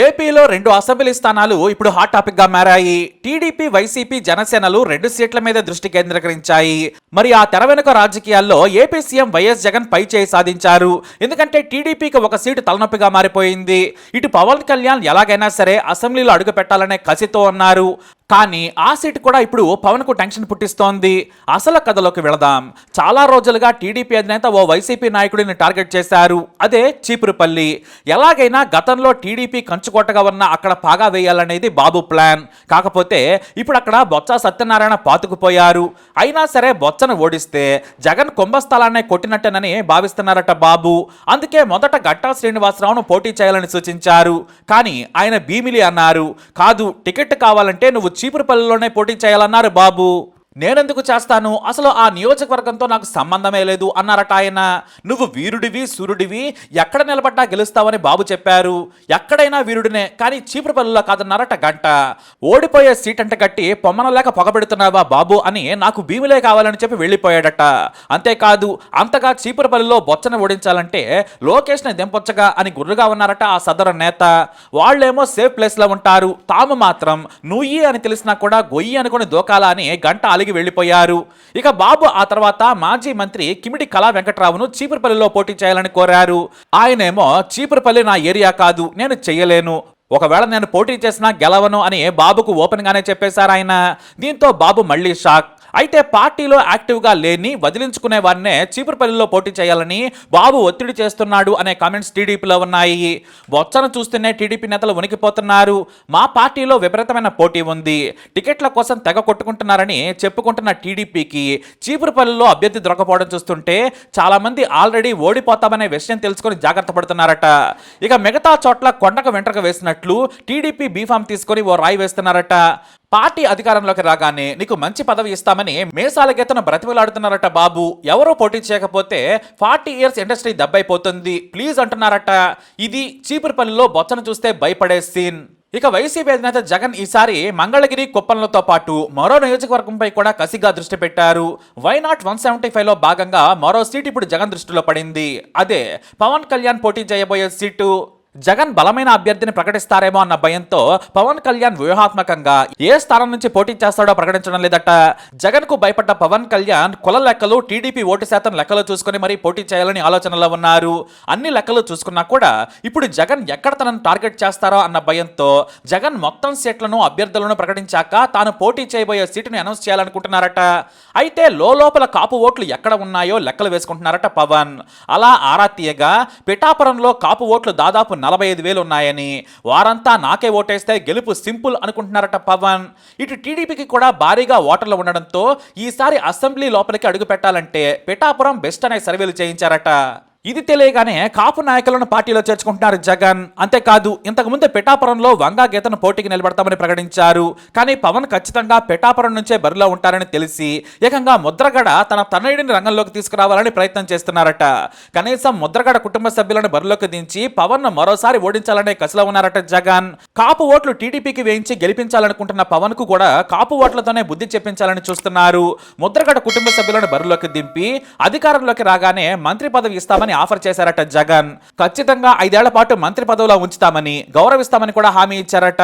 ఏపీలో రెండు అసెంబ్లీ స్థానాలు ఇప్పుడు హాట్ టాపిక్గా మారాయి. టీడీపీ వైసీపీ జనసేనలు రెండు సీట్ల మీద దృష్టి కేంద్రీకరించాయి. మరి ఆ తెర వెనుక రాజకీయాల్లో ఏపీ సీఎం వైఎస్ జగన్ పై చేయి సాధించారు. ఎందుకంటే టీడీపీకి ఒక సీటు తలనొప్పిగా మారిపోయింది. ఇటు పవన్ కళ్యాణ్ ఎలాగైనా సరే అసెంబ్లీలో అడుగు పెట్టాలనే కసితో ఉన్నారు. కానీ ఆ సీట్ కూడా ఇప్పుడు పవన్కు టెన్షన్ పుట్టిస్తోంది. అసలు కథలోకి వెళదాం. చాలా రోజులుగా టీడీపీ అధినేత ఓ వైసీపీ నాయకుడిని టార్గెట్ చేశారు. అదే చీపురుపల్లి. ఎలాగైనా గతంలో టీడీపీ కంచుకోటగా ఉన్న అక్కడ పాగా వేయాలనేది బాబు ప్లాన్. కాకపోతే ఇప్పుడు అక్కడ బొత్స సత్యనారాయణ పాతుకుపోయారు. అయినా సరే బొత్సను ఓడిస్తే జగన్ కుంభస్థలాన్నే కొట్టినట్టేనని భావిస్తున్నారట బాబు. అందుకే మొదట గట్టా శ్రీనివాసరావును పోటీ చేయాలని సూచించారు. కానీ ఆయన భీమిలి అన్నారు. కాదు టికెట్ కావాలంటే నువ్వు చీపురుపల్లిలోనే పోటీ చేయాలన్నారు బాబు. నేనెందుకు చేస్తాను? అసలు ఆ నియోజకవర్గంతో నాకు సంబంధమే లేదు అన్నారట ఆయన. నువ్వు వీరుడివి సూర్యుడివి. ఎక్కడ నిలబడ్డా గెలుస్తావని బాబు చెప్పారు. ఎక్కడైనా వీరుడినే కానీ చీపురు పల్లెల్లో కాదన్నారట గంట. ఓడిపోయే సీట్ అంట కట్టి పొమ్మనలేక పొగబెడుతున్నావా బాబు అని నాకు భీములే కావాలని చెప్పి వెళ్ళిపోయాడట. అంతేకాదు అంతగా చీపురుపల్లిలో బొచ్చను ఓడించాలంటే లోకేష్ని దింపొచ్చగా అని గుర్రుగా ఉన్నారట ఆ సదరు నేత. వాళ్ళేమో సేఫ్ ప్లేస్లో ఉంటారు. తాము మాత్రం నుయ్యి అని తెలిసినా కూడా గొయ్యి అనుకుని దోకాలా అని గంట అలిగి వెళ్ళిపోయారు. ఇక బాబు ఆ తర్వాత మాజీ మంత్రి కిమిడి కళా వెంకట్రావును చీపురుపల్లిలో పోటీ చేయాలని కోరారు. ఆయనేమో చీపురుపల్లి నా ఏరియా కాదు నేను చెయ్యలేను ఒకవేళ నేను పోటీ చేసినా గెలవను అని బాబుకు ఓపెన్ గానే చెప్పేశారు ఆయన. దీంతో బాబు మళ్ళీ షాక్. అయితే పార్టీలో యాక్టివ్గా లేని వదిలించుకునే వారినే చీపురుపల్లిలో పోటీ చేయాలని బాబు ఒత్తిడి చేస్తున్నాడు అనే కామెంట్స్ టీడీపీలో ఉన్నాయి. బొత్సను చూస్తేనే టీడీపీ నేతలు ఉనికిపోతున్నారు మా పార్టీలో విపరీతమైన పోటీ ఉంది. టికెట్ల కోసం తెగ కొట్టుకుంటున్నారని చెప్పుకుంటున్న టీడీపీకి చీపురుపల్లిలో అభ్యర్థి దొరకపోవడం చూస్తుంటే చాలామంది ఆల్రెడీ ఓడిపోతామనే విషయం తెలుసుకొని జాగ్రత్త పడుతున్నారట. ఇక మిగతా చోట్ల కొండకు వెంట్రక వేసినట్లు టీడీపీ బీఫామ్ తీసుకొని ఓ రాయి వేస్తున్నారట. పార్టీ అధికారంలోకి రాగానే నీకు మంచి పదవి ఇస్తామని మేసాల బ్రతిమలాడుతున్నారట బాబు. ఎవరో పోటీ చేయకపోతే ఫార్టీ ఇయర్స్ ఇండస్ట్రీ దెబ్బైపోతుంది. ప్లీజ్ అంటున్నారట. ఇది చీపురుపల్లిలో బొచ్చను చూస్తే భయపడే సీన్. ఇక వైసీపీ అధినేత జగన్ ఈసారి మంగళగిరి కుప్పంలతో పాటు మరో నియోజకవర్గంపై కూడా కసిగా దృష్టి పెట్టారు. వై నాట్ వన్ సెవెంటీ ఫైవ్లో భాగంగా మరో సీట్ ఇప్పుడు జగన్ దృష్టిలో పడింది. అదే పవన్ కళ్యాణ్ పోటీ చేయబోయే సీటు. జగన్ బలమైన అభ్యర్థిని ప్రకటిస్తారేమో అన్న భయంతో పవన్ కళ్యాణ్ వ్యూహాత్మకంగా ఏ స్థానం నుంచి పోటీ చేస్తాడో ప్రకటించడం లేదట. జగన్కు భయపడ్డ పవన్ కళ్యాణ్ కుల లెక్కలు టీడీపీ ఓటు శాతం లెక్కలు చూసుకుని మరీ పోటీ చేయాలని ఆలోచనలో ఉన్నారు. అన్ని లెక్కలు చూసుకున్నా కూడా ఇప్పుడు జగన్ ఎక్కడ తనను టార్గెట్ చేస్తారో అన్న భయంతో జగన్ మొత్తం సీట్లను అభ్యర్థులను ప్రకటించాక తాను పోటీ చేయబోయే సీటును అనౌన్స్ చేయాలనుకుంటున్నారట. అయితే లోపల కాపు ఓట్లు ఎక్కడ ఉన్నాయో లెక్కలు వేసుకుంటున్నారట పవన్. అలా ఆరా తీయగా పిఠాపురంలో కాపు ఓట్లు దాదాపు నలభై ఐదు వేలు ఉన్నాయని వారంతా నాకే ఓటేస్తే గెలుపు సింపుల్ అనుకుంటున్నారట పవన్. ఇటు టీడీపీకి కూడా భారీగా ఓటర్లు ఉండడంతో ఈసారి అసెంబ్లీ లోపలికి అడుగు పెట్టాలంటే పిఠాపురం బెస్ట్ అనే సర్వేలు చేయించారట. ఇది తెలియగానే కాపు నాయకులను పార్టీలో చేర్చుకుంటున్నారు జగన్. అంతేకాదు ఇంతకుముందు పిఠాపురంలో వంగా గీతను పోటీకి నిలబడతామని ప్రకటించారు. కానీ పవన్ ఖచ్చితంగా పిఠాపురం నుంచే బరిలో ఉంటారని తెలిసి ఏకంగా ముద్రగడ తన తనయుడిని రంగంలోకి తీసుకురావాలని ప్రయత్నం చేస్తున్నారట. కనీసం ముద్రగడ కుటుంబ సభ్యులను బరిలోకి దించి పవన్ను మరోసారి ఓడించాలనే కసిలో ఉన్నారట జగన్. కాపు ఓట్లు టీడీపీకి వేయించి గెలిపించాలనుకుంటున్న పవన్కు కూడా కాపు ఓట్లతోనే బుద్ధి చెప్పించాలని చూస్తున్నారు. ముద్రగడ కుటుంబ సభ్యులను బరిలోకి దింపి అధికారంలోకి రాగానే మంత్రి పదవి ఇస్తామని ఆఫర్ చేశారట జగన్. ఖచ్చితంగా ఐదేళ్ళ పాటు మంత్రి పదవిలో ఉంచుతామని గౌరవిస్తామని కూడా హామీ ఇచ్చారట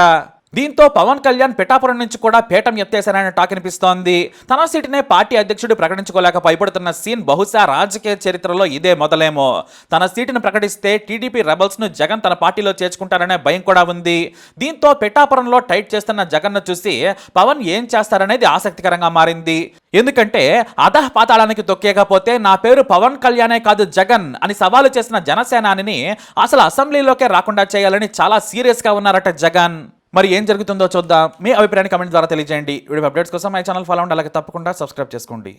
దీంతో పవన్ కళ్యాణ్ పిఠాపురం నుంచి కూడా పీఠం ఎత్తేశారనే టాక్ అనిపిస్తోంది తన సీటునే పార్టీ అధ్యక్షుడు ప్రకటించుకోలేక భయపడుతున్న సీన్ బహుశా రాజకీయ చరిత్రలో ఇదే మొదలేమో. తన సీటును ప్రకటిస్తే టీడీపీ రెబల్స్ను జగన్ తన పార్టీలో చేర్చుకుంటారనే భయం కూడా ఉంది. దీంతో పిఠాపురంలో టైట్ చేస్తున్న జగన్ను చూసి పవన్ ఏం చేస్తారనేది ఆసక్తికరంగా మారింది. ఎందుకంటే అధహ పాతాళానికి తొక్కేకపోతే నా పేరు పవన్ కళ్యాణే కాదు జగన్ అని సవాలు చేసిన జనసేనాని అసలు అసెంబ్లీలోకే రాకుండా చేయాలని చాలా సీరియస్గా ఉన్నారట జగన్. మరి ఏం జరుగుతుందో చూద్దాం మీ అభిప్రాయాన్ని కమెంట్ ద్వారా తెలియజేయండి. వీడియో అప్డేట్స్ కోసం మై ఛానల్ ఫాలో అవ్వండి. అలాగే తప్పకుండా సబ్స్క్రైబ్ చేసుకోండి.